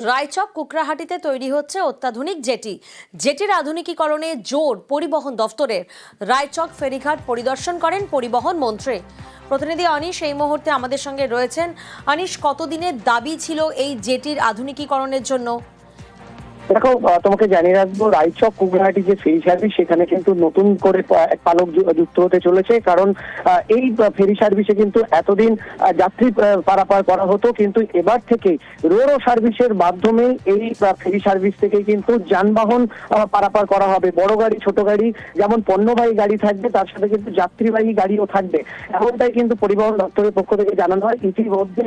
রায়চক কুকরাহাটিতে তৈরি হচ্ছে অত্যাধুনিক জেটি। জেটির আধুনিকীকরণে জোর পরিবহন দফতরের। রায়চক ফেরিঘাট পরিদর্শন করেন পরিবহন মন্ত্রী। প্রতিনিধি অনিশ এই মুহূর্তে আমাদের সঙ্গে রয়েছেন। অনিশ, কতদিনের দাবি ছিল এই জেটির আধুনিকীকরণের জন্য? দেখো তোমাকে জানিয়ে রাখব রায়চক কুগরাহাটি যে ফেরি সার্ভিস সেখানে কিন্তু নতুন করে পালক যুক্ত হতে চলেছে। কারণ এই ফেরি সার্ভিসে কিন্তু এতদিন যাত্রী পারাপার করা হতো, কিন্তু এবার থেকে রোরো সার্ভিসের মাধ্যমে এই ফেরি সার্ভিস থেকে কিন্তু যানবাহন পারাপার করা হবে। বড় গাড়ি, ছোট গাড়ি, যেমন পণ্যবাহী গাড়ি থাকবে, তার সাথে কিন্তু যাত্রীবাহী গাড়িও থাকবে। এমনটাই কিন্তু পরিবহন দপ্তরের পক্ষ থেকে জানানো হয়। ইতিমধ্যে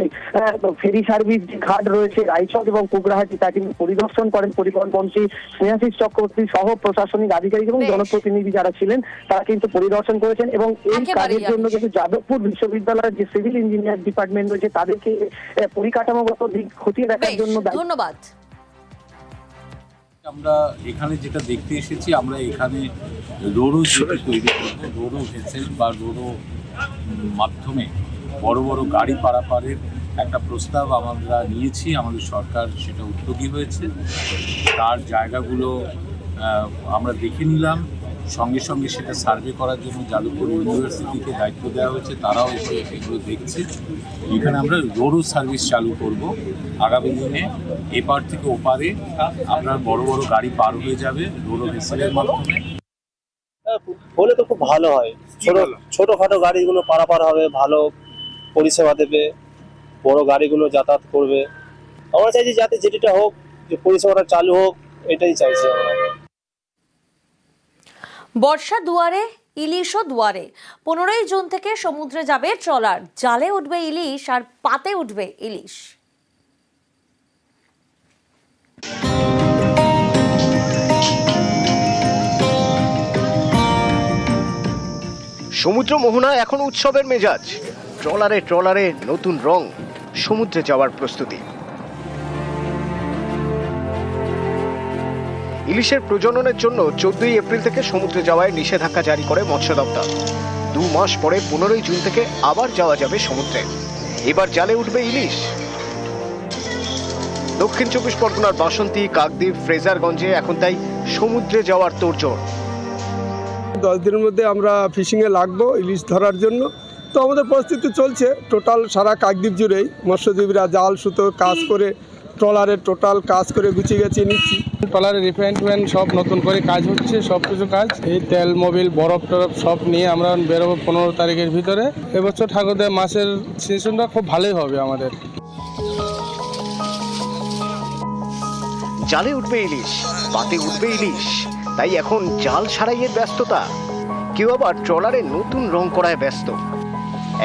ফেরি সার্ভিস যে ঘাট রয়েছে রায়চক এবং কুগরাহাটি তা কিন্তু পরিদর্শন করেন পরিবহন মন্ত্রী স্নেহাশিস চক্রবর্তী সহ প্রশাসনিক আধিকারিক এবং জনপ্রতিনিধি যারা ছিলেন তারা কিন্তু পরিদর্শন করেছেন এবং এই কাজের জন্য কিন্তু যাদবপুর বিশ্ববিদ্যালয়ের যে সিভিল ইঞ্জিনিয়ার ডিপার্টমেন্ট রয়েছে তাদেরকে পরিকাঠামোগত দিক খতিয়ে দেখার জন্য ধন্যবাদ। আমরা এখানে যেটা দেখতে এসেছি আমরা এখানে রোরো যেটি তৈরি করব রোরো ভেসেল বা রোরো মাধ্যমে বড় বড় গাড়ি পারাপারের একটা প্রস্তাব আমরা নিয়েছি আমাদের সরকার সেটা উদ্যোগী হয়েছে। তার জায়গাগুলো আমরা দেখে নিলাম। সঙ্গে সঙ্গে সেটা সার্ভে করার জন্য যাদবপুর ইউনিভার্সিটিকে দায়িত্ব দেওয়া হয়েছে তারাও এসে এগুলো দেখছে। এখানে আমরা রোরো সার্ভিস চালু করব আগামী দিনে। এপার থেকে ওপারে আপনার বড় বড় গাড়ি পার হয়ে যাবে রোরো ভেসেলের মাধ্যমে। হলে তো খুব ভালো হয়। ছোট ছোটখাটো গাড়িগুলো পারাপার হবে ভালো পরিষেবা দেবে। বড় গাড়িগুলো যাতায়াত করবে। আমরা চাইছি যাতে যেটা হোক যে পরিষেবাটা চালু হোক এটাই চাইছি আমরা। বর্ষা দুয়ারে ইলিশও দুয়ারে। পনেরোই জুন থেকে সমুদ্রে যাবে ট্রলার। জালে উঠবে ইলিশ আর পাতে উঠবে ইলিশ। সমুদ্র মোহনা এখন উৎসবের মেজাজ। ট্রলারে ট্রলারে নতুন রং। সমুদ্রে যাওয়ার প্রস্তুতি। ইলিশের প্রজননের জন্য চোদ্দই এপ্রিল থেকে সমুদ্রে যাওয়ায় নিষেধাজ্ঞা জারি করে মৎস্য দপ্তর। দু মাস পরে পনেরোই জুন থেকে আবার যাওয়া যাবে সমুদ্রে। এবার জালে উঠবে ইলিশ। দক্ষিণ চব্বিশ পরগনার বাসন্তী, কাকদ্বীপ, ফ্রেজারগঞ্জে এখন তাই সমুদ্রে যাওয়ার তোড়জোড়। দশ দিনের মধ্যে আমরা ফিশিংয়ে লাগবো ইলিশ ধরার জন্য। তো আমাদের পরিস্থিতি চলছে। টোটাল সারা কাকদ্বীপ জুড়েই মৎস্যজীবীরা জাল সুতো কাজ করে ট্রলারের টোটাল কাজ করে গুছিয়ে গেছিয়ে নিচ্ছি। ট্রলারের রিফাইনমেন্ট সব নতুন করে কাজ হচ্ছে সব কিছু কাজ। এই তেল মোবিল বরফ টরফ সব নিয়ে আমরা বেরোবো পনেরো তারিখের ভিতরে। এবছর ঠাকুরদের মাসের সিজনটা খুব ভালোই হবে আমাদের। জালে উঠবে ইলিশ পাতে উঠবে ইলিশ। তাই এখন জাল সারাইয়ের ব্যস্ততা। কেউ আবার ট্রলারে নতুন রং করায় ব্যস্ত।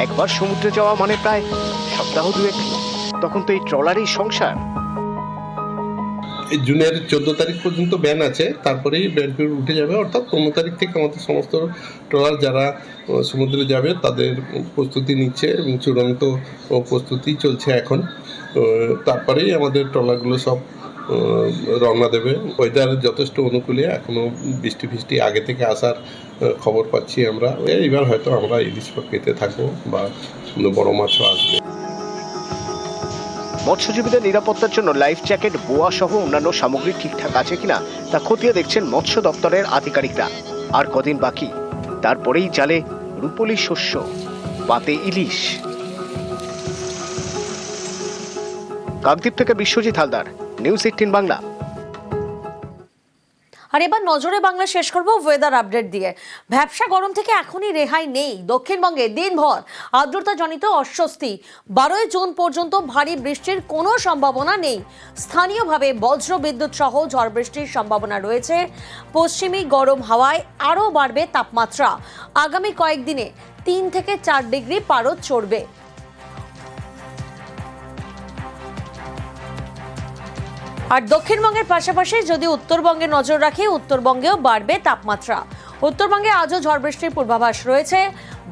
একবার সমুদ্রে যাওয়া মানে প্রায় সপ্তাহ দুয়েক। তখন তো এই ট্রলারেই সংসার। জুনের চোদ্দ তারিখ পর্যন্ত ব্যান আছে, তারপরেই ব্যান পিরিয়ড উঠে যাবে, অর্থাৎ পনেরো তারিখ থেকে আমাদের সমস্ত ট্রলার যারা সমুদ্রে যাবে, তাদের প্রস্তুতি নিচ্ছে এবং চূড়ান্ত প্রস্তুতি চলছে এখন। তারপরেই আমাদের ট্রলারগুলো সব রওনা দেবে। ওয়েদার যথেষ্ট অনুকূলে এখনও বৃষ্টি ফিষ্টি আগে থেকে আসার খবর পাচ্ছি আমরা। এইবার হয়তো আমরা ইলিশ পেতে থাকব বা বড় মাছও আসবে। মৎস্যজীবীদের নিরাপত্তার জন্য লাইফ জ্যাকেট, বোয়া সহ অন্যান্য সামগ্রী ঠিকঠাক আছে কিনা তা খতিয়ে দেখছেন মৎস্য দপ্তরের আধিকারিকরা। আর কদিন বাকি, তারপরেই জালে রূপলি শস্য, পাতে ইলিশ। কাকদ্বীপ থেকে বিশ্বজিৎ হালদার। নিউজ এইটিন বাংলা আর এবার নজরে বাংলা শেষ করব ওয়েদার আপডেট দিয়ে। ভ্যাবসা গরম থেকে এখনই রেহাই নেই। দক্ষিণবঙ্গে দিনভর আর্দ্রতাজনিত অস্বস্তি। বারোই জুন পর্যন্ত ভারী বৃষ্টির কোনো সম্ভাবনা নেই। স্থানীয়ভাবে বজ্র বিদ্যুৎ সহ ঝড় বৃষ্টির সম্ভাবনা রয়েছে। পশ্চিমী গরম হাওয়ায় আরও বাড়বে তাপমাত্রা। আগামী কয়েকদিনে তিন থেকে চার ডিগ্রি পারদ চড়বে। আর দক্ষিণবঙ্গের পাশাপাশি যদি উত্তরবঙ্গে নজর রাখি, উত্তরবঙ্গেও বাড়বে তাপমাত্রা। উত্তরবঙ্গে আজও ঝড় বৃষ্টির পূর্বাভাস রয়েছে।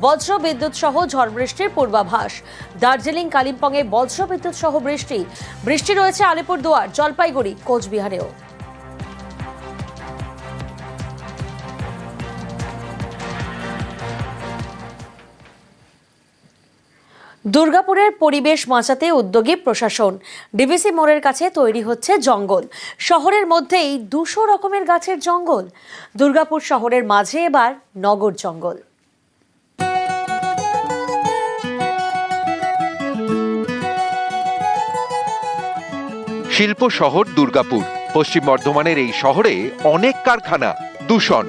বজ্র বিদ্যুৎ সহ ঝড় বৃষ্টির পূর্বাভাস। দার্জিলিং, কালিম্পংয়ে বজ্র বিদ্যুৎ সহ বৃষ্টি। বৃষ্টি রয়েছে আলিপুরদুয়ার, জলপাইগুড়ি, কোচবিহারেও। দুর্গাপুরের পরিবেশ বাঁচাতে উদ্যোগী প্রশাসন। ডিভিসি মোড়ের কাছে তৈরি হচ্ছে জঙ্গল। শহরের মধ্যেই দুশো রকমের গাছের জঙ্গল। দুর্গাপুর শহরের মাঝে এবার নগর জঙ্গল। শিল্প শহর দুর্গাপুর। পশ্চিম বর্ধমানের এই শহরে অনেক কারখানা, দূষণ।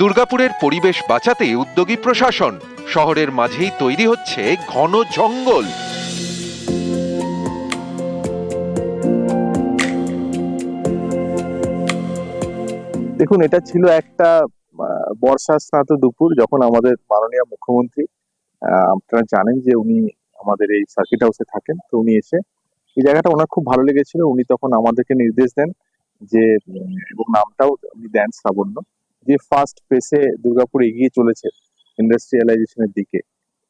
দুর্গাপুরের পরিবেশ বাঁচাতে উদ্যোগী প্রশাসন। শহরের মাঝেই তৈরি হচ্ছে ঘন জঙ্গল। দেখুন, এটা ছিল একটা বর্ষা স্নাত দুপুর যখন আমাদের মাননীয় মুখ্যমন্ত্রী আপনারা জানেন যে উনি আমাদের এই সার্কিট হাউসে থাকেন, তো উনি এসে এই জায়গাটা ওনার খুব ভালো লেগেছিল। উনি তখন আমাদেরকে নির্দেশ দেন যে এবং নামটাও উনি দেন শ্রাবণ্য, যে ফার্স্ট পেসে দুর্গাপুর এগিয়ে চলেছে। ইন্ডাস্ট্রিয়ালাইজেশনের দিকে।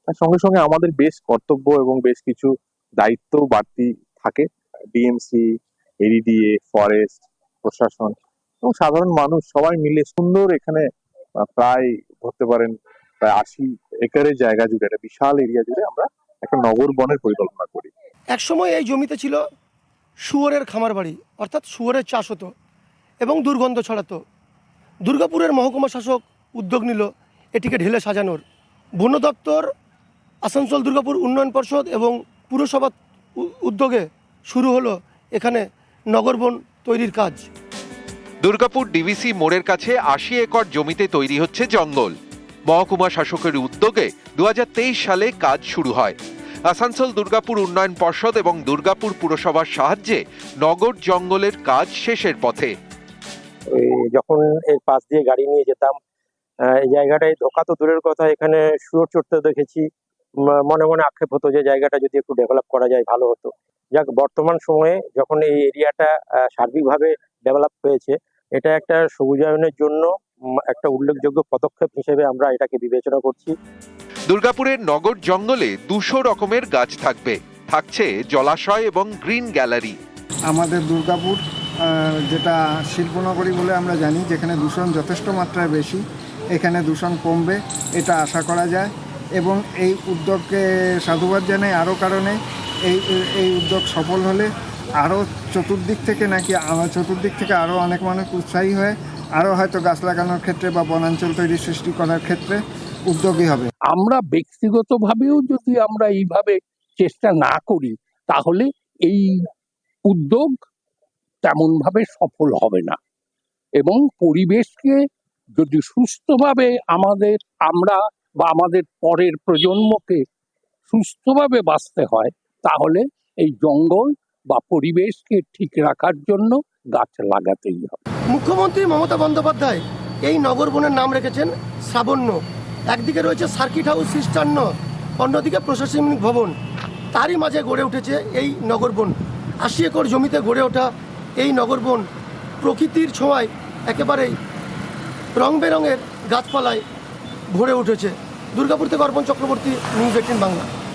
তার সঙ্গে সঙ্গে আমাদের বেশ কর্তব্য এবং বেশ কিছু দায়িত্ব বাড়তি থাকে। ডিএমসি এডিডিএ ফরেস্ট প্রশাসন এবং সাধারণ মানুষ সবাই মিলে সুন্দর এখানে প্রায় ধরতে পারেন, প্রায় আশি একরের জায়গা জুড়ে, একটা বিশাল এরিয়া জুড়ে আমরা একটা নগর বনের পরিকল্পনা করি। একসময় এই জমিতে ছিল শুয়োরের খামার বাড়ি, অর্থাৎ শুয়োরের চাষ হতো এবং দুর্গন্ধ ছড়াতো। দুর্গাপুরের মহকুমা শাসক উদ্যোগ নিল এটিকে ঢেলে সাজানোর। বন দপ্তর আসানসোল দুর্গাপুর উন্নয়ন পর্ষদ এবং পুরসভা উদ্যোগে শুরু হলো এখানে নগরবন তৈরির কাজ। দুর্গাপুর ডিভিসি মোড়ের কাছে আশি একর জমিতে তৈরি হচ্ছে জঙ্গল। মহকুমা শাসকের উদ্যোগে দু হাজার তেইশ সালে কাজ শুরু হয়। আসানসোল দুর্গাপুর উন্নয়ন পর্ষদ এবং দুর্গাপুর পুরসভার সাহায্যে নগর জঙ্গলের কাজ শেষের পথে। যখন এর পাশ দিয়ে গাড়ি নিয়ে যেতাম এই জায়গাটায় ধোকা তো দূরের কথা। এখানে শুয়োর চড়তে দেখেছি। মনে মনে আক্ষেপ হতো যে জায়গাটা যদি একটু ডেভেলপ করা যায় ভালো হতো। যাক বর্তমান সময়ে যখন এই এরিয়াটা সার্বিকভাবে ডেভেলপ হয়েছে এটা একটা সবুজায়নের জন্য একটা উল্লেখযোগ্য পদক্ষেপ হিসেবে আমরা এটাকে বিবেচনা করছি। দুর্গাপুরের নগর জঙ্গলে দুশো রকমের গাছ থাকবে। থাকছে জলাশয় এবং গ্রিন গ্যালারি। আমাদের দুর্গাপুর আহ, যেটা শিল্পনগরী বলে আমরা জানি যেখানে দূষণ যথেষ্ট মাত্রায় বেশি এখানে দূষণ কমবে, এটা আশা করা যায়। এবং এই উদ্যোগকে সাধুবাদ জানাই আরও কারণে এই এই উদ্যোগ সফল হলে আরও চতুর্দিক থেকে নাকি চতুর্দিক থেকে আরও অনেক মানুষ উৎসাহী হয়ে আরও হয়তো গাছ লাগানোর ক্ষেত্রে বা বনাঞ্চল তৈরি সৃষ্টি করার ক্ষেত্রে উদ্যোগী হবে। আমরা ব্যক্তিগতভাবেও যদি আমরা এইভাবে চেষ্টা না করি, তাহলে এই উদ্যোগ তেমনভাবে সফল হবে না। এবং পরিবেশকে যদি সুস্থভাবে আমাদের, আমরা বা আমাদের পরের প্রজন্মকে সুস্থভাবে বাঁচতে হয়, তাহলে এই জঙ্গল বা পরিবেশকে ঠিক রাখার জন্য গাছ লাগাতেই হবে। মুখ্যমন্ত্রী মমতা বন্দ্যোপাধ্যায় এই নগরবনের নাম রেখেছেন শ্রাবণ্য একদিকে রয়েছে সার্কিট হাউস খ্রিস্টান্ন অন্যদিকে প্রশাসনিক ভবন। তারই মাঝে গড়ে উঠেছে এই নগরবন আশি একর জমিতে গড়ে ওঠা এই নগরবন প্রকৃতির ছোঁয়ায় একেবারেই রং বেরঙের গাছপালায় ভরে উঠেছে। দুর্গাপুর থেকে অর্পণ চক্রবর্তী নিউজ এইটিন বাংলা।